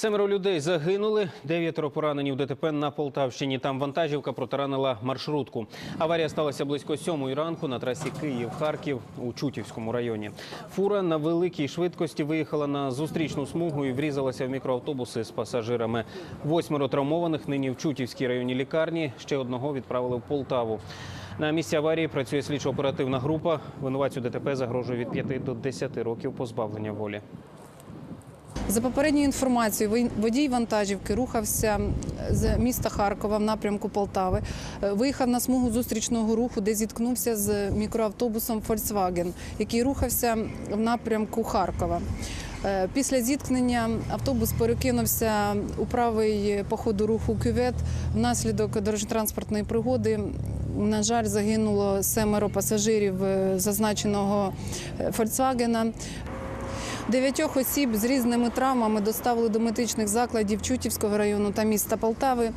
Семеро людей загинули, дев'ятеро поранені в ДТП на Полтавщині. Там вантажівка протаранила маршрутку. Аварія сталася близько сьомої ранку на трасі Київ-Харків у Чутівському районі. Фура на великій швидкості виїхала на зустрічну смугу і врізалася в мікроавтобуси з пасажирами. Восьмеро травмованих нині в Чутівській районній лікарні. Ще одного відправили в Полтаву. На місці аварії працює слідчо-оперативна група. Винуватцю ДТП загрожує від 5 до 10 років позбавлення волі. За попередньою інформацією, водій вантажівки рухався з міста Харкова в напрямку Полтави. Е, Виїхав на смугу зустрічного руху, де зіткнувся з мікроавтобусом Volkswagen, який рухався в напрямку Харкова. Е, Після зіткнення автобус перекинувся у правий по ходу руху кювет. Внаслідок дорожньо-транспортної пригоди, на жаль, загинуло семеро пасажирів е, зазначеного Volkswagen. Дев'ятьох осіб з різними травмами доставили до медичних закладів Чутівського району та міста Полтави.